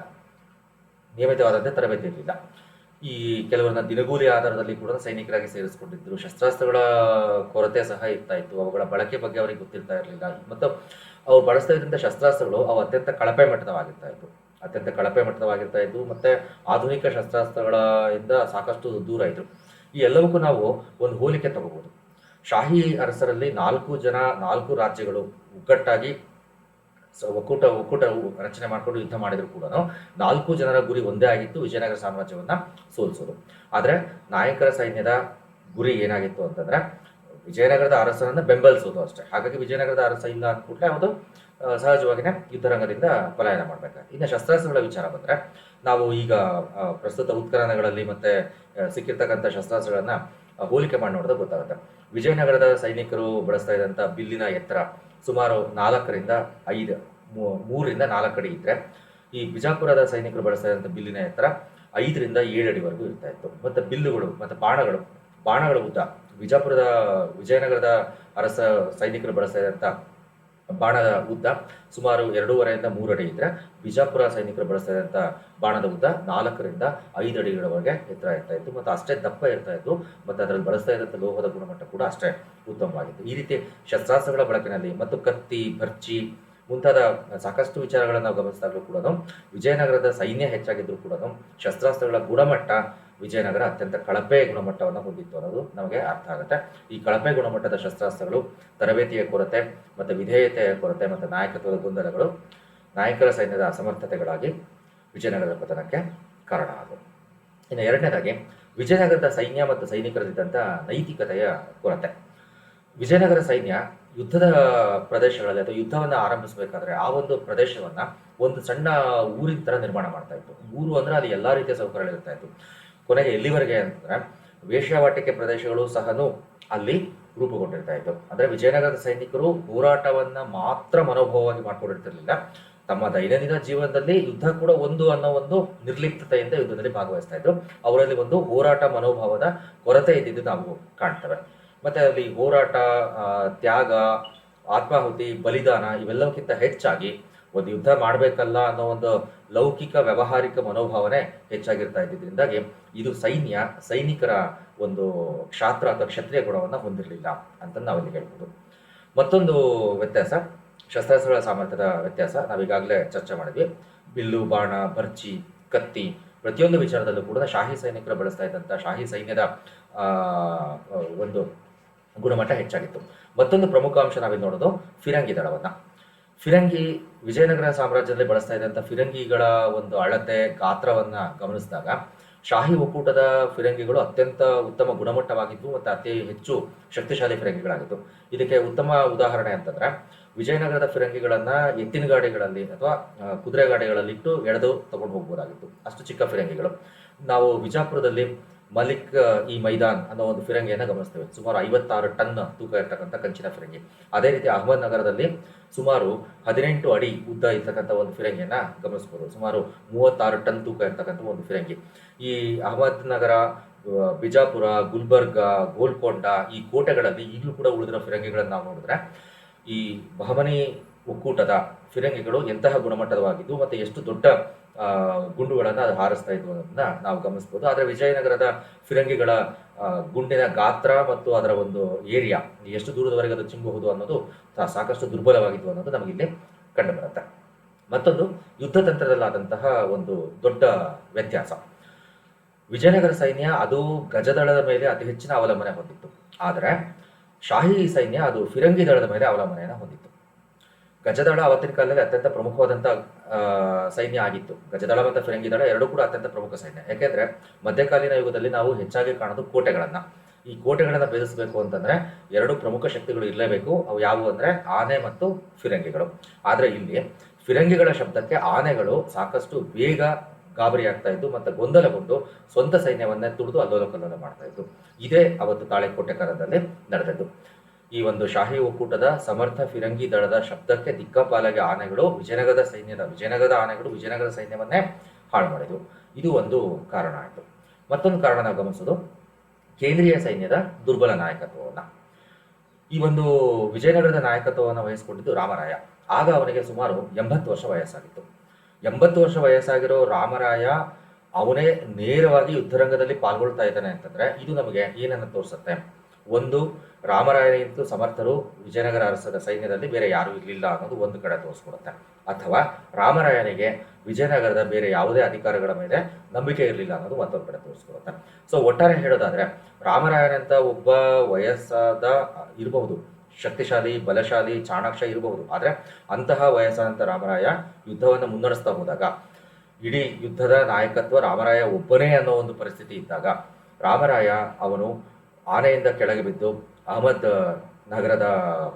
ನಿಯಮಿತವಾದಂಥ ತರಬೇತಿ ಇರಲಿಲ್ಲ. ಈ ಕೆಲವರನ್ನ ದಿನಗೂಲಿ ಆಧಾರದಲ್ಲಿ ಕೂಡ ಸೈನಿಕರಾಗಿ ಸೇರಿಸಿಕೊಂಡಿದ್ರು. ಶಸ್ತ್ರಾಸ್ತ್ರಗಳ ಕೊರತೆ ಸಹ ಇರ್ತಾ ಇತ್ತು. ಅವುಗಳ ಬಳಕೆ ಬಗ್ಗೆ ಅವರಿಗೆ ಗೊತ್ತಿರ್ತಾ ಇರಲಿಲ್ಲ. ಮತ್ತು ಅವ್ರು ಬಳಸ್ತಾ ಇದ್ದಂಥ ಶಸ್ತ್ರಾಸ್ತ್ರಗಳು ಅವು ಅತ್ಯಂತ ಕಳಪೆ ಮಟ್ಟದವಾಗಿರ್ತಾ ಇತ್ತು. ಅತ್ಯಂತ ಕಳಪೆ ಮಟ್ಟವಾಗಿರ್ತಾ ಇದ್ದು, ಮತ್ತೆ ಆಧುನಿಕ ಶಸ್ತ್ರಾಸ್ತ್ರಗಳಿಂದ ಸಾಕಷ್ಟು ದೂರ ಇದ್ರು. ಈ ಎಲ್ಲವಕ್ಕೂ ನಾವು ಒಂದು ಹೋಲಿಕೆ ತಗೋಬಹುದು ಶಾಹಿ ಅರಸರಲ್ಲಿ ನಾಲ್ಕು ಜನ, ನಾಲ್ಕು ರಾಜ್ಯಗಳು ಒಗ್ಗಟ್ಟಾಗಿ ಒಕ್ಕೂಟ ಒಕ್ಕೂಟ ರಚನೆ ಮಾಡಿಕೊಂಡು ಯುದ್ಧ ಮಾಡಿದ್ರು ಕೂಡ ನಾಲ್ಕು ಜನರ ಗುರಿ ಒಂದೇ ಆಗಿತ್ತು ವಿಜಯನಗರ ಸಾಮ್ರಾಜ್ಯವನ್ನ ಸೋಲಿಸೋದು. ಆದರೆ ನಾಯಕರ ಸೈನ್ಯದ ಗುರಿ ಏನಾಗಿತ್ತು ಅಂತಂದ್ರೆ ವಿಜಯನಗರದ ಅರಸರನ್ನ ಬೆಂಬಲಿಸೋದು ಅಷ್ಟೇ. ಹಾಗಾಗಿ ವಿಜಯನಗರದ ಅರಸ ಇಲ್ಲ ಅಂದ್ಕೂಡ್ಲೆ ಅದು ಸಹಜವಾಗಿನೇ ಯುದ್ಧರಂಗದಿಂದ ಪಲಾಯನ ಮಾಡ್ಬೇಕು? ಇನ್ನು ಶಸ್ತ್ರಾಸ್ತ್ರಗಳ ವಿಚಾರ ಬಂದರೆ, ನಾವು ಈಗ ಪ್ರಸ್ತುತ ಉತ್ಖನನಗಳಲ್ಲಿ ಮತ್ತೆ ಸಿಕ್ಕಿರ್ತಕ್ಕಂಥ ಶಸ್ತ್ರಾಸ್ತ್ರಗಳನ್ನ ಹೋಲಿಕೆ ಮಾಡಿ ನೋಡಿದ್ರೆ ಗೊತ್ತಾಗುತ್ತೆ. ವಿಜಯನಗರದ ಸೈನಿಕರು ಬಳಸ್ತಾ ಇದ್ದಂಥ ಬಿಲ್ಲಿನ ಎತ್ತರ ಸುಮಾರು ನಾಲ್ಕರಿಂದ ಐದು ಮೂರರಿಂದ ನಾಲ್ಕು ಅಡಿ ಇದ್ದರೆ ಈ ಬಿಜಾಪುರದ ಸೈನಿಕರು ಬಳಸ್ತಾ ಇದ್ದಂಥ ಬಿಲ್ಲಿನ ಎತ್ತರ ಐದರಿಂದ ಏಳು ಅಡಿವರೆಗೂ ಇರ್ತಾ ಇತ್ತು. ಮತ್ತೆ ಬಿಲ್ಲುಗಳು, ಮತ್ತೆ ಬಾಣಗಳು, ಬಾಣಗಳ ಉದ್ದ ವಿಜಾಪುರದ ವಿಜಯನಗರದ ಅರಸ ಸೈನಿಕರು ಬಳಸ್ತಾ ಇದ್ದಂಥ ಬಾಣದ ಉದ್ದ ಸುಮಾರು ಎರಡೂವರೆಯಿಂದ ಮೂರು ಅಡಿ ಇದ್ರೆ ಬಿಜಾಪುರ ಸೈನಿಕರು ಬಳಸ್ತಾ ಇದ್ದಂಥ ಬಾಣದ ಉದ್ದ ನಾಲ್ಕರಿಂದ ಐದು ಅಡಿಗಳವರೆಗೆ ಎತ್ತರ ಇರ್ತಾ ಇತ್ತು. ಮತ್ತು ಅಷ್ಟೇ ದಪ್ಪ ಇರ್ತಾ ಇತ್ತು. ಮತ್ತು ಅದರಲ್ಲಿ ಬಳಸ್ತಾ ಇದ್ದಂಥ ಲೋಹದ ಗುಣಮಟ್ಟ ಕೂಡ ಅಷ್ಟೇ ಉತ್ತಮವಾಗಿತ್ತು. ಈ ರೀತಿ ಶಸ್ತ್ರಾಸ್ತ್ರಗಳ ಬಳಕೆಯಲ್ಲಿ ಮತ್ತು ಕತ್ತಿ ಭರ್ಚಿ ಮುಂತಾದ ಸಾಕಷ್ಟು ವಿಚಾರಗಳನ್ನು ನಾವು ಗಮನಿಸಿದಾಗಲೂ ಕೂಡ ವಿಜಯನಗರದ ಸೈನ್ಯ ಹೆಚ್ಚಾಗಿದ್ದರೂ ಕೂಡ ಶಸ್ತ್ರಾಸ್ತ್ರಗಳ ಗುಣಮಟ್ಟ ವಿಜಯನಗರ ಅತ್ಯಂತ ಕಳಪೆ ಗುಣಮಟ್ಟವನ್ನು ಹೊಂದಿತ್ತು ಅನ್ನೋದು ನಮಗೆ ಅರ್ಥ ಆಗುತ್ತೆ. ಈ ಕಳಪೆ ಗುಣಮಟ್ಟದ ಶಸ್ತ್ರಾಸ್ತ್ರಗಳು, ತರಬೇತಿಯ ಕೊರತೆ ಮತ್ತು ವಿಧೇಯತೆಯ ಕೊರತೆ ಮತ್ತು ನಾಯಕತ್ವದ ಗೊಂದಲಗಳು ನಾಯಕರ ಸೈನ್ಯದ ಅಸಮರ್ಥತೆಗಳಾಗಿ ವಿಜಯನಗರದ ಪತನಕ್ಕೆ ಕಾರಣ ಆದವು. ಇನ್ನು ಎರಡನೇದಾಗಿ, ವಿಜಯನಗರದ ಸೈನ್ಯ ಮತ್ತು ಸೈನಿಕರಲ್ಲಿದ್ದಂಥ ನೈತಿಕತೆಯ ಕೊರತೆ. ವಿಜಯನಗರ ಸೈನ್ಯ ಯುದ್ಧದ ಪ್ರದೇಶಗಳಲ್ಲಿ ಅಥವಾ ಯುದ್ಧವನ್ನು ಆರಂಭಿಸಬೇಕಾದ್ರೆ ಆ ಒಂದು ಪ್ರದೇಶವನ್ನ ಒಂದು ಸಣ್ಣ ಊರಿನ ತರ ನಿರ್ಮಾಣ ಮಾಡ್ತಾ ಇತ್ತು. ಊರು ಅಂದರೆ ಅಲ್ಲಿ ಎಲ್ಲಾ ರೀತಿಯ ಸೌಕರ್ಯಗಳಿರ್ತಾ ಇತ್ತು. ಕೊನೆಗೆ ಎಲ್ಲಿವರೆಗೆ ಅಂತಂದ್ರೆ ವೇಶ್ಯಾವಾಟಿಕೆ ಪ್ರದೇಶಗಳು ಸಹನು ಅಲ್ಲಿ ರೂಪುಗೊಂಡಿರ್ತಾ ಇತ್ತು. ಅಂದ್ರೆ ವಿಜಯನಗರದ ಸೈನಿಕರು ಹೋರಾಟವನ್ನ ಮಾತ್ರ ಮನೋಭಾವವಾಗಿ ಮಾಡ್ಕೊಂಡಿರ್ತಿರ್ಲಿಲ್ಲ. ತಮ್ಮ ದೈನಂದಿನ ಜೀವನದಲ್ಲಿ ಯುದ್ಧ ಕೂಡ ಒಂದು ಅನ್ನೋ ಒಂದು ನಿರ್ಲಿಪ್ತತೆಯಿಂದ ಯುದ್ಧದಲ್ಲಿ ಭಾಗವಹಿಸ್ತಾ ಇದ್ರು. ಅವರಲ್ಲಿ ಒಂದು ಹೋರಾಟ ಮನೋಭಾವದ ಕೊರತೆ ಇದ್ದಿದ್ದು ನಾವು ಕಾಣ್ತೇವೆ. ಮತ್ತೆ ಅಲ್ಲಿ ಹೋರಾಟ ತ್ಯಾಗ, ಆತ್ಮಾಹುತಿ, ಬಲಿದಾನ ಇವೆಲ್ಲಕ್ಕಿಂತ ಹೆಚ್ಚಾಗಿ ಒಂದು ಯುದ್ಧ ಮಾಡಬೇಕಲ್ಲ ಅನ್ನೋ ಒಂದು ಲೌಕಿಕ ವ್ಯವಹಾರಿಕ ಮನೋಭಾವನೆ ಹೆಚ್ಚಾಗಿರ್ತಾ ಇದ್ದಿದ್ದರಿಂದಾಗಿ ಇದು ಸೈನ್ಯ, ಸೈನಿಕರ ಒಂದು ಕ್ಷಾತ್ರ ಅಥವಾ ಕ್ಷತ್ರಿಯ ಗುಣವನ್ನು ಹೊಂದಿರಲಿಲ್ಲ ಅಂತ ನಾವಿಲ್ಲಿ ಹೇಳ್ಬೋದು. ಮತ್ತೊಂದು ವ್ಯತ್ಯಾಸ, ಶಸ್ತ್ರಾಸ್ತ್ರಗಳ ಸಾಮರ್ಥ್ಯದ ವ್ಯತ್ಯಾಸ ನಾವೀಗಾಗಲೇ ಚರ್ಚೆ ಮಾಡಿದ್ವಿ. ಬಿಲ್ಲು, ಬಾಣ ಬರ್ಚಿ ಕತ್ತಿ ಪ್ರತಿಯೊಂದು ವಿಚಾರದಲ್ಲೂ ಕೂಡ ಶಾಹಿ ಸೈನಿಕರು ಬಳಸ್ತಾ ಇದ್ದಂಥ ಶಾಹಿ ಸೈನ್ಯದ ಒಂದು ಗುಣಮಟ್ಟ ಹೆಚ್ಚಾಗಿತ್ತು. ಮತ್ತೊಂದು ಪ್ರಮುಖ ಅಂಶ ನಾವಿಲ್ಲಿ ನೋಡೋದು, ಫಿರಂಗಿ ದಳವನ್ನ. ಫಿರಂಗಿ ವಿಜಯನಗರ ಸಾಮ್ರಾಜ್ಯದಲ್ಲಿ ಬಳಸ್ತಾ ಇದ್ದಂಥ ಫಿರಂಗಿಗಳ ಒಂದು ಅಳತೆ ಗಾತ್ರವನ್ನ ಗಮನಿಸಿದಾಗ ಶಾಹಿ ಒಕ್ಕೂಟದ ಫಿರಂಗಿಗಳು ಅತ್ಯಂತ ಉತ್ತಮ ಗುಣಮಟ್ಟವಾಗಿದ್ದು ಮತ್ತು ಅತಿ ಹೆಚ್ಚು ಶಕ್ತಿಶಾಲಿ ಫಿರಂಗಿಗಳಾಗಿತ್ತು ಇದಕ್ಕೆ ಉತ್ತಮ ಉದಾಹರಣೆ ಅಂತಂದ್ರೆ ವಿಜಯನಗರದ ಫಿರಂಗಿಗಳನ್ನ ಎತ್ತಿನ ಗಾಡಿಗಳಲ್ಲಿ ಅಥವಾ ಕುದುರೆ ಗಾಡಿಗಳಲ್ಲಿ ಇಟ್ಟು ಎಳೆದು ತಗೊಂಡು ಹೋಗ್ಬೋದಾಗಿತ್ತು. ಅಷ್ಟು ಚಿಕ್ಕ ಫಿರಂಗಿಗಳು. ನಾವು ವಿಜಾಪುರದಲ್ಲಿ ಮಲಿಕ್ ಈ ಮೈದಾನ್ ಅನ್ನೋ ಒಂದು ಫಿರಂಗಿಯನ್ನು ಗಮನಿಸ್ತೇವೆ. ಸುಮಾರು ಐವತ್ತಾರು ಟನ್ ತೂಕ ಇರ್ತಕ್ಕಂಥ ಕಂಚಿನ ಫಿರಂಗಿ. ಅದೇ ರೀತಿ ಅಹಮದ್ ನಗರದಲ್ಲಿ ಸುಮಾರು ಹದಿನೆಂಟು ಅಡಿ ಉದ್ದ ಇರ್ತಕ್ಕಂಥ ಒಂದು ಫಿರಂಗಿಯನ್ನು ಗಮನಿಸಬಹುದು ಸುಮಾರು ಮೂವತ್ತಾರು ಟನ್ ತೂಕ ಇರ್ತಕ್ಕಂಥ ಒಂದು ಫಿರಂಗಿ. ಈ ಅಹಮದ್ ನಗರ ಬಿಜಾಪುರ, ಗುಲ್ಬರ್ಗ, ಗೋಲ್ಕೊಂಡ ಈ ಕೋಟೆಗಳಲ್ಲಿ ಈಗಲೂ ಕೂಡ ಉಳಿದಿರೋ ಫಿರಂಗಿಗಳನ್ನು ನಾವು ನೋಡಿದ್ರೆ ಈ ಬಹಮನಿ ಒಕ್ಕೂಟದ ಫಿರಂಗಿಗಳು ಎಂತಹ ಗುಣಮಟ್ಟದವಾಗಿದ್ದು ಮತ್ತೆ ಎಷ್ಟು ದೊಡ್ಡ ಗುಂಡುಗಳನ್ನು ಅದು ಹಾರಿಸ್ತಾ ಇದ್ವು ಅನ್ನೋದನ್ನ ನಾವು ಗಮನಿಸಬಹುದು ಆದರೆ ವಿಜಯನಗರದ ಫಿರಂಗಿಗಳ ಗುಂಡಿನ ಗಾತ್ರ ಮತ್ತು ಅದರ ಒಂದು ಏರಿಯಾ, ಎಷ್ಟು ದೂರದವರೆಗೆ ಅದು ಚಿಮ್ಮಬಹುದು ಅನ್ನೋದು ಸಾಕಷ್ಟು ದುರ್ಬಲವಾಗಿತ್ತು ಅನ್ನೋದು ನಮಗಿಲ್ಲಿ ಕಂಡುಬರುತ್ತೆ ಮತ್ತೊಂದು ಯುದ್ಧ ತಂತ್ರದಲ್ಲಾದಂತಹ ಒಂದು ದೊಡ್ಡ ವ್ಯತ್ಯಾಸ. ವಿಜಯನಗರ ಸೈನ್ಯ ಅದು ಗಜದಳದ ಮೇಲೆ ಅತಿ ಹೆಚ್ಚಿನ ಅವಲಂಬನೆ ಹೊಂದಿತ್ತು. ಆದರೆ, ಶಾಹಿ ಸೈನ್ಯ ಅದು ಫಿರಂಗಿ ದಳದ ಮೇಲೆ ಅವಲಂಬನೆಯನ್ನು ಹೊಂದಿತ್ತು. ಗಜದಳ ಅವತ್ತಿನ ಕಾಲದಲ್ಲಿ ಅತ್ಯಂತ ಪ್ರಮುಖವಾದಂಥ ಸೈನ್ಯ ಆಗಿತ್ತು. ಗಜದಳ ಮತ್ತು ಫಿರಂಗಿ ದಳ ಎರಡೂ ಕೂಡ ಅತ್ಯಂತ ಪ್ರಮುಖ ಸೈನ್ಯ. ಯಾಕೆಂದ್ರೆ ಮಧ್ಯಕಾಲೀನ ಯುಗದಲ್ಲಿ ನಾವು ಹೆಚ್ಚಾಗಿ ಕಾಣೋದು ಕೋಟೆಗಳನ್ನ. ಈ ಕೋಟೆಗಳನ್ನ ಭೇದಿಸಬೇಕು ಅಂತಂದ್ರೆ ಎರಡು ಪ್ರಮುಖ ಶಕ್ತಿಗಳು ಇರಲೇಬೇಕು. ಅವು ಯಾವುವು ಅಂದ್ರೆ ಆನೆ ಮತ್ತು ಫಿರಂಗಿಗಳು. ಆದ್ರೆ ಇಲ್ಲಿ ಫಿರಂಗಿಗಳ ಶಬ್ದಕ್ಕೆ ಆನೆಗಳು ಸಾಕಷ್ಟು ಬೇಗ ಗಾಬರಿ ಆಗ್ತಾ ಇದ್ದು ಮತ್ತೆ ಗೊಂದಲಗೊಂಡು ಸ್ವಂತ ಸೈನ್ಯವನ್ನೇ ತುಡಿದು ಅಲ್ಲೋಲ ಕಲ್ಲೋಲ ಮಾಡ್ತಾ ಇತ್ತು ಇದೇ ಅವತ್ತು ತಾಳೆಕೋಟೆ ಕಾಲದಲ್ಲಿ ನಡೆದದ್ದು. ಈ ಒಂದು ಶಾಹಿ ಒಕ್ಕೂಟದ ಸಮರ್ಥ ಫಿರಂಗಿ ದಳದ ಶಬ್ದಕ್ಕೆ ದಿಕ್ಕಪಾಲಾಗಿ ಆನೆಗಳು ವಿಜಯನಗರದ ಸೈನ್ಯದ ವಿಜಯನಗರದ ಆನೆಗಳು ವಿಜಯನಗರ ಸೈನ್ಯವನ್ನೇ ಹಾಳು ಮಾಡಿದವು. ಇದು ಒಂದು ಕಾರಣ ಆಯಿತು. ಮತ್ತೊಂದು ಕಾರಣ ನಾವು ಗಮನಿಸೋದು. ಕೇಂದ್ರೀಯ ಸೈನ್ಯದ ದುರ್ಬಲ ನಾಯಕತ್ವವನ್ನು. ಈ ಒಂದು ವಿಜಯನಗರದ ನಾಯಕತ್ವವನ್ನು ವಹಿಸಿಕೊಂಡಿದ್ದು ರಾಮರಾಯ. ಆಗ ಅವನಿಗೆ ಸುಮಾರು ಎಂಬತ್ತು ವರ್ಷ ವಯಸ್ಸಾಗಿತ್ತು. ಎಂಬತ್ತು ವರ್ಷ ವಯಸ್ಸಾಗಿರೋ ರಾಮರಾಯ ಅವನೇ ನೇರವಾಗಿ ಯುದ್ಧರಂಗದಲ್ಲಿ ಪಾಲ್ಗೊಳ್ತಾ ಇದ್ದಾನೆ ಅಂತಂದ್ರೆ ಇದು ನಮಗೆ ಏನನ್ನು ತೋರಿಸುತ್ತೆ? ಒಂದು ರಾಮರಾಯನಿಗಿಂತ ಸಮರ್ಥರು ವಿಜಯನಗರ ಅರಸರ ಸೈನ್ಯದಲ್ಲಿ ಬೇರೆ ಯಾರೂ ಇರಲಿಲ್ಲ ಅನ್ನೋದು ಒಂದು ಕಡೆ ತೋರಿಸ್ಕೊಡುತ್ತೆ. ಅಥವಾ ರಾಮರಾಯನಿಗೆ ವಿಜಯನಗರದ ಬೇರೆ ಯಾವುದೇ ಅಧಿಕಾರಗಳ ಮೇಲೆ ನಂಬಿಕೆ ಇರಲಿಲ್ಲ ಅನ್ನೋದು ಮತ್ತೊಂದು ಕಡೆ ತೋರಿಸ್ಕೊಡುತ್ತೆ. ಸೊ ಒಟ್ಟಾರೆ ಹೇಳೋದಾದ್ರೆ ರಾಮರಾಯನಂತ ಒಬ್ಬ ವಯಸ್ಸಾದ ಇರಬಹುದು, ಶಕ್ತಿಶಾಲಿ, ಬಲಶಾಲಿ, ಚಾಣಾಕ್ಷ ಇರಬಹುದು. ಆದರೆ ಅಂತಹ ವಯಸ್ಸಾದಂಥ ರಾಮರಾಯ ಯುದ್ಧವನ್ನು ಮುನ್ನಡೆಸ್ತಾ ಹೋದಾಗ, ಇಡೀ ಯುದ್ಧದ ನಾಯಕತ್ವ ರಾಮರಾಯ ಒಬ್ಬನೇ ಅನ್ನೋ ಒಂದು ಪರಿಸ್ಥಿತಿ ಇದ್ದಾಗ, ರಾಮರಾಯ ಅವನು ಆನೆಯಿಂದ ಕೆಳಗೆ ಬಿದ್ದು ಅಹಮದ್ ನಗರದ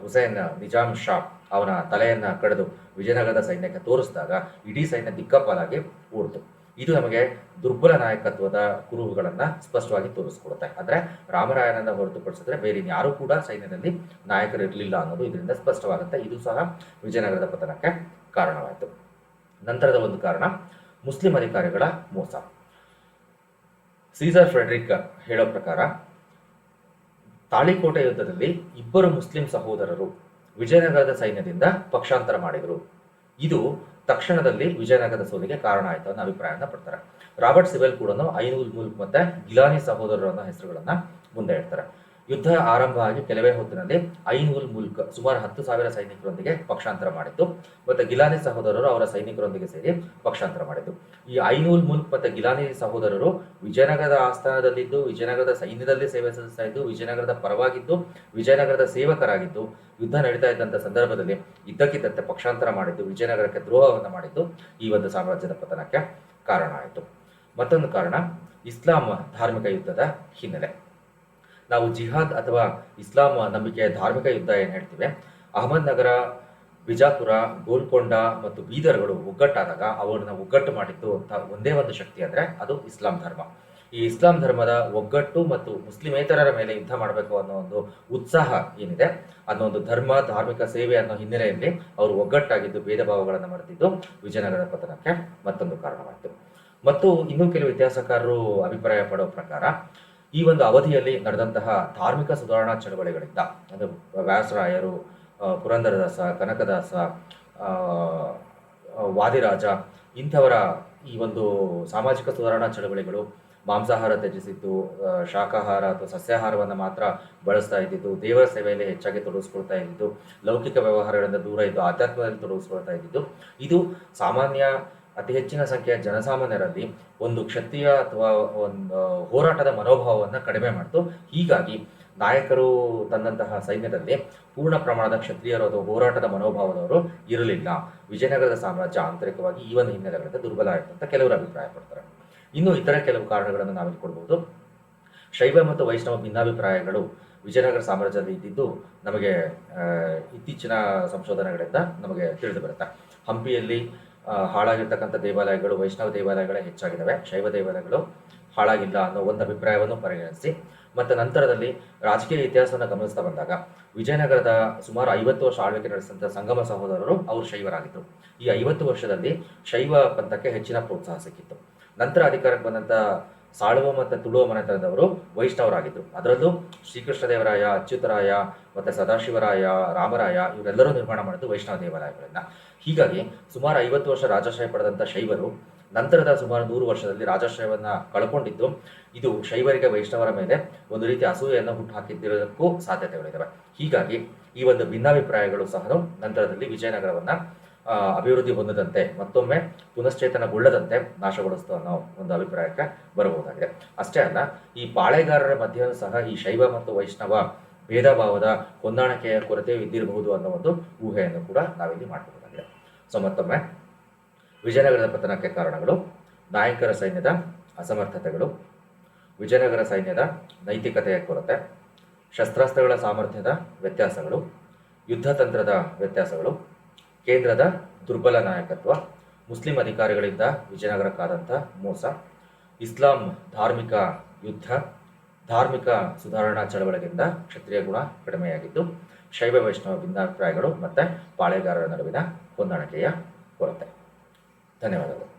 ಹುಸೇನ್ ನಿಜಾಮ್ ಶಾ ಅವನ ತಲೆಯನ್ನು ಕಡಿದು ವಿಜಯನಗರದ ಸೈನ್ಯಕ್ಕೆ ತೋರಿಸಿದಾಗ ಇಡೀ ಸೈನ್ಯ ದಿಕ್ಕಪ್ಪಾಲಾಗಿ ಓಡ್ತು. ಇದು ನಮಗೆ ದುರ್ಬಲ ನಾಯಕತ್ವದ ಕುರುಹುಗಳನ್ನು ಸ್ಪಷ್ಟವಾಗಿ ತೋರಿಸ್ಕೊಡುತ್ತೆ. ಅಂದ್ರೆ ರಾಮರಾಯನನ್ನ ಹೊರತುಪಡಿಸಿದ್ರೆ ಬೇರೆ ಯಾರು ಕೂಡ ಸೈನ್ಯದಲ್ಲಿ ನಾಯಕರಿರಲಿಲ್ಲ ಅನ್ನೋದು ಇದರಿಂದ ಸ್ಪಷ್ಟವಾಗುತ್ತೆ. ಇದು ಸಹ ವಿಜಯನಗರದ ಪತನಕ್ಕೆ ಕಾರಣವಾಯಿತು. ನಂತರದ ಒಂದು ಕಾರಣ, ಮುಸ್ಲಿಂ ಅಧಿಕಾರಿಗಳ ಮೋಸ. ಸೀಸರ್ ಫ್ರೆಡ್ರಿಕ್ ಹೇಳೋ ಪ್ರಕಾರ ತಾಳಿಕೋಟೆ ಯುದ್ಧದಲ್ಲಿ ಇಬ್ಬರು ಮುಸ್ಲಿಂ ಸಹೋದರರು ವಿಜಯನಗರದ ಸೈನ್ಯದಿಂದ ಪಕ್ಷಾಂತರ ಮಾಡಿದರು. ಇದು ತಕ್ಷಣದಲ್ಲಿ ವಿಜಯನಗರದ ಸೋಲಿಗೆ ಕಾರಣ ಆಯಿತು ಅನ್ನೋ ಅಭಿಪ್ರಾಯನ ಪಡ್ತಾರೆ. ರಾಬರ್ಟ್ ಸಿವೆಲ್ ಕೂಡ ಐನೂಲ್ ಮುಲ್ಕ್ ಮತ್ತೆ ಗಿಲಾನಿ ಸಹೋದರರನ್ನ ಹೆಸರುಗಳನ್ನ ಮುಂದೆ ಇಡ್ತಾರೆ ಯುದ್ಧ ಆರಂಭ ಆಗಿ ಕೆಲವೇ ಹೊತ್ತಿನಲ್ಲಿ ಐನೂಲ್ ಮುಲ್ಕ್ ಸುಮಾರು ಹತ್ತು ಸಾವಿರ ಸೈನಿಕರೊಂದಿಗೆ ಪಕ್ಷಾಂತರ ಮಾಡಿತ್ತು ಮತ್ತೆ ಗಿಲಾನಿ ಸಹೋದರರು ಅವರ ಸೈನಿಕರೊಂದಿಗೆ ಸೇರಿ ಪಕ್ಷಾಂತರ ಮಾಡಿದ್ದು. ಈ ಐನೂಲ್ ಮುಲ್ಕ್ ಮತ್ತೆ ಗಿಲಾನಿ ಸಹೋದರರು ವಿಜಯನಗರದ ಆಸ್ಥಾನದಲ್ಲಿದ್ದು, ವಿಜಯನಗರದ ಸೈನ್ಯದಲ್ಲಿ ಸೇವೆ ಸಲ್ಲಿಸ್ತಾ ಇದ್ದು, ವಿಜಯನಗರದ ಪರವಾಗಿದ್ದು, ವಿಜಯನಗರದ ಸೇವಕರಾಗಿದ್ದು, ಯುದ್ಧ ನಡೀತಾ ಇದ್ದಂಥ ಸಂದರ್ಭದಲ್ಲಿ ಇದ್ದಕ್ಕಿದ್ದಂತೆ ಪಕ್ಷಾಂತರ ಮಾಡಿದ್ದು, ವಿಜಯನಗರಕ್ಕೆ ದ್ರೋಹವನ್ನು ಮಾಡಿದ್ದು ಈ ಒಂದು ಸಾಮ್ರಾಜ್ಯದ ಪತನಕ್ಕೆ ಕಾರಣ ಆಯಿತು. ಮತ್ತೊಂದು ಕಾರಣ, ಇಸ್ಲಾಂ ಧಾರ್ಮಿಕ ಯುದ್ಧದ ಹಿನ್ನೆಲೆ. ನಾವು ಜಿಹಾದ್ ಅಥವಾ ಇಸ್ಲಾಂ ನಂಬಿಕೆ ಧಾರ್ಮಿಕ ಯುದ್ಧ ಏನು ಹೇಳ್ತೀವಿ? ಅಹಮದ್ ನಗರ ಬಿಜಾಪುರ, ಗೋಲ್ಕೊಂಡ ಮತ್ತು ಬೀದರ್ಗಳು ಒಗ್ಗಟ್ಟಾದಾಗ ಅವರನ್ನ ಒಗ್ಗಟ್ಟು ಮಾಡಿದ್ದು ಅಂತ ಒಂದೇ ಒಂದು ಶಕ್ತಿ ಅಂದ್ರೆ ಅದು ಇಸ್ಲಾಂ ಧರ್ಮ. ಈ ಇಸ್ಲಾಂ ಧರ್ಮದ ಒಗ್ಗಟ್ಟು ಮತ್ತು ಮುಸ್ಲಿಮೇತರರ ಮೇಲೆ ಯುದ್ಧ ಮಾಡಬೇಕು ಅನ್ನೋ ಒಂದು ಉತ್ಸಾಹ ಏನಿದೆ? ಅನ್ನೋ ಒಂದು ಧರ್ಮ, ಧಾರ್ಮಿಕ ಸೇವೆ ಅನ್ನೋ ಹಿನ್ನೆಲೆಯಲ್ಲಿ ಅವರು ಒಗ್ಗಟ್ಟಾಗಿದ್ದು ಭೇದ ಭಾವಗಳನ್ನು ಮರೆತಿದ್ದು ವಿಜಯನಗರದ ಪತನಕ್ಕೆ ಮತ್ತೊಂದು ಕಾರಣವಾಯಿತು. ಮತ್ತು ಇನ್ನೂ ಕೆಲವು ಇತಿಹಾಸಕಾರರು ಅಭಿಪ್ರಾಯ ಪಡೋ ಪ್ರಕಾರ ಈ ಒಂದು ಅವಧಿಯಲ್ಲಿ ನಡೆದಂತಹ ಧಾರ್ಮಿಕ ಸುಧಾರಣಾ ಚಳವಳಿಗಳಿಂದ, ಅಂದರೆ ವ್ಯಾಸರಾಯರು ಪುರಂದರದಾಸ, ಕನಕದಾಸ ವಾದಿರಾಜ, ಇಂಥವರ ಈ ಒಂದು ಸಾಮಾಜಿಕ ಸುಧಾರಣಾ ಚಳವಳಿಗಳು ಮಾಂಸಾಹಾರ ತ್ಯಜಿಸಿದ್ದು ಶಾಖಾಹಾರ ಅಥವಾ ಸಸ್ಯಾಹಾರವನ್ನು ಮಾತ್ರ ಬಳಸ್ತಾ ಇದ್ದಿದ್ದು, ದೇವರ ಸೇವೆಯಲ್ಲಿ ಹೆಚ್ಚಾಗಿ ತೊಡಗಿಸ್ಕೊಳ್ತಾ ಇದ್ದಿದ್ದು, ಲೌಕಿಕ ವ್ಯವಹಾರಗಳಿಂದ ದೂರ ಇದ್ದು, ಆಧ್ಯಾತ್ಮದಲ್ಲಿ ತೊಡಗಿಸ್ಕೊಳ್ತಾ ಇದ್ದಿದ್ದು, ಇದು ಸಾಮಾನ್ಯ ಅತಿ ಹೆಚ್ಚಿನ ಸಂಖ್ಯೆಯ ಜನಸಾಮಾನ್ಯರಲ್ಲಿ ಒಂದು ಕ್ಷತ್ರಿಯ ಅಥವಾ ಒಂದು ಹೋರಾಟದ ಮನೋಭಾವವನ್ನು ಕಡಿಮೆ ಮಾಡಿತು. ಹೀಗಾಗಿ ನಾಯಕರು ತಂದಂತಹ ಸೈನ್ಯದಲ್ಲಿ ಪೂರ್ಣ ಪ್ರಮಾಣದ ಕ್ಷತ್ರಿಯರು ಅಥವಾ ಹೋರಾಟದ ಮನೋಭಾವದವರು ಇರಲಿಲ್ಲ. ವಿಜಯನಗರದ ಸಾಮ್ರಾಜ್ಯ ಆಂತರಿಕವಾಗಿ ಈ ಒಂದು ಹಿನ್ನೆಲೆಗಳಿಂದ ದುರ್ಬಲ ಆಯಿತು ಅಂತ ಕೆಲವರು ಅಭಿಪ್ರಾಯ ಪಡ್ತಾರೆ. ಇನ್ನು ಇತರ ಕೆಲವು ಕಾರಣಗಳನ್ನು ನಾವಿಲ್ಲಿ ಕೊಡ್ಬೋದು. ಶೈವ ಮತ್ತು ವೈಷ್ಣವ ಭಿನ್ನಾಭಿಪ್ರಾಯಗಳು ವಿಜಯನಗರ ಸಾಮ್ರಾಜ್ಯದಲ್ಲಿ ಇದ್ದಿದ್ದು ನಮಗೆ ಇತ್ತೀಚಿನ ಸಂಶೋಧನೆಗಳಿಂದ ನಮಗೆ ತಿಳಿದು ಬರುತ್ತೆ. ಹಂಪಿಯಲ್ಲಿ ಹಾಳಾಗಿರ್ತಕ್ಕಂಥ ದೇವಾಲಯಗಳು, ವೈಷ್ಣವ ದೇವಾಲಯಗಳೇ ಹೆಚ್ಚಾಗಿದ್ದಾವೆ. ಶೈವ ದೇವಾಲಯಗಳು ಹಾಳಾಗಿಲ್ಲ ಅನ್ನೋ ಒಂದು ಅಭಿಪ್ರಾಯವನ್ನು ಪರಿಗಣಿಸಿ. ಮತ್ತು ನಂತರದಲ್ಲಿ ರಾಜಕೀಯ ಇತಿಹಾಸವನ್ನು ಗಮನಿಸ್ತಾ ಬಂದಾಗ, ವಿಜಯನಗರದ ಸುಮಾರು ಐವತ್ತು ವರ್ಷ ಆಳ್ವಿಕೆ ನಡೆಸಿದಂಥ ಸಂಗಮ ಸಹೋದರರು ಅವರು ಶೈವರಾಗಿದ್ದರು ಈ ಐವತ್ತು ವರ್ಷದಲ್ಲಿ ಶೈವ ಪಂಥಕ್ಕೆ ಹೆಚ್ಚಿನ ಪ್ರೋತ್ಸಾಹ ಸಿಕ್ಕಿತ್ತು. ನಂತರ ಅಧಿಕಾರಕ್ಕೆ ಬಂದಂಥ ಸಾಳುವ ಮತ್ತು ತುಳುವ ಮನೆತನದವರು ವೈಷ್ಣವರಾಗಿದ್ದರು ಅದರಲ್ಲೂ ಶ್ರೀಕೃಷ್ಣದೇವರಾಯ, ಅಚ್ಯುತರಾಯ ಮತ್ತು ಸದಾಶಿವರಾಯ, ರಾಮರಾಯ ಇವರೆಲ್ಲರೂ ನಿರ್ಮಾಣ ಮಾಡಿದ್ದು ವೈಷ್ಣವ ದೇವಾಲಯಗಳನ್ನ ಹೀಗಾಗಿ ಸುಮಾರು ಐವತ್ತು ವರ್ಷ ರಾಜಾಶ್ರಯ ಪಡೆದಂಥ ಶೈವರು ನಂತರದ ಸುಮಾರು ನೂರು ವರ್ಷದಲ್ಲಿ ರಾಜಾಶ್ರಯವನ್ನು ಕಳ್ಕೊಂಡಿದ್ದು, ಇದು ಶೈವರಿಗೆ ವೈಷ್ಣವರ ಮೇಲೆ ಒಂದು ರೀತಿ ಅಸೂಯೆಯನ್ನು ಹುಟ್ಟುಹಾಕಿದ್ದಿರೋದಕ್ಕೂ ಸಾಧ್ಯತೆಗಳಿದ್ದಾವೆ ಹೀಗಾಗಿ ಈ ಒಂದು ಭಿನ್ನಾಭಿಪ್ರಾಯಗಳು ಸಹ ನಂತರದಲ್ಲಿ ವಿಜಯನಗರವನ್ನ ಅಭಿವೃದ್ಧಿ ಹೊಂದದಂತೆ ಮತ್ತೊಮ್ಮೆ ಪುನಶ್ಚೇತನಗೊಳ್ಳದಂತೆ ನಾಶಗೊಳಿಸ್ತು ಅನ್ನೋ ಒಂದು ಅಭಿಪ್ರಾಯಕ್ಕೆ ಬರಬಹುದಾಗಿದೆ. ಅಷ್ಟೇ ಅಲ್ಲ, ಈ ಪಾಳೆಗಾರರ ಮಧ್ಯೆಯೂ ಸಹ ಈ ಶೈವ ಮತ್ತು ವೈಷ್ಣವ ಭೇದ ಭಾವದ ಹೊಂದಾಣಿಕೆಯ ಕೊರತೆ ಇದ್ದಿರಬಹುದು ಅನ್ನೋ ಒಂದು ಊಹೆಯನ್ನು ಕೂಡ ನಾವಿಲ್ಲಿ ಮಾಡಬಹುದಾಗಿದೆ ಸೊ, ಮತ್ತೊಮ್ಮೆ ವಿಜಯನಗರದ ಪತನಕ್ಕೆ ಕಾರಣಗಳು, ನಾಯಕರ ಸೈನ್ಯದ ಅಸಮರ್ಥತೆಗಳು, ವಿಜಯನಗರ ಸೈನ್ಯದ ನೈತಿಕತೆಯ ಕೊರತೆ, ಶಸ್ತ್ರಾಸ್ತ್ರಗಳ ಸಾಮರ್ಥ್ಯದ ವ್ಯತ್ಯಾಸಗಳು, ಯುದ್ಧತಂತ್ರದ ವ್ಯತ್ಯಾಸಗಳು ಕೇಂದ್ರದ ದುರ್ಬಲ ನಾಯಕತ್ವ, ಮುಸ್ಲಿಂ ಅಧಿಕಾರಿಗಳಿಂದ ವಿಜಯನಗರಕ್ಕಾದಂಥ ಮೋಸ, ಇಸ್ಲಾಂ ಧಾರ್ಮಿಕ ಯುದ್ಧ, ಧಾರ್ಮಿಕ ಸುಧಾರಣಾ ಚಳವಳಿಯಿಂದ ಕ್ಷತ್ರಿಯ ಗುಣ ಕಡಿಮೆಯಾಗಿದ್ದು, ಶೈವ ವೈಷ್ಣವ ಭಿನ್ನಾಭಿಪ್ರಾಯಗಳು ಮತ್ತು ಪಾಳೆಗಾರರ ನಡುವಿನ ಹೊಂದಾಣಿಕೆಯ ಕೊರತೆ. ಧನ್ಯವಾದಗಳು.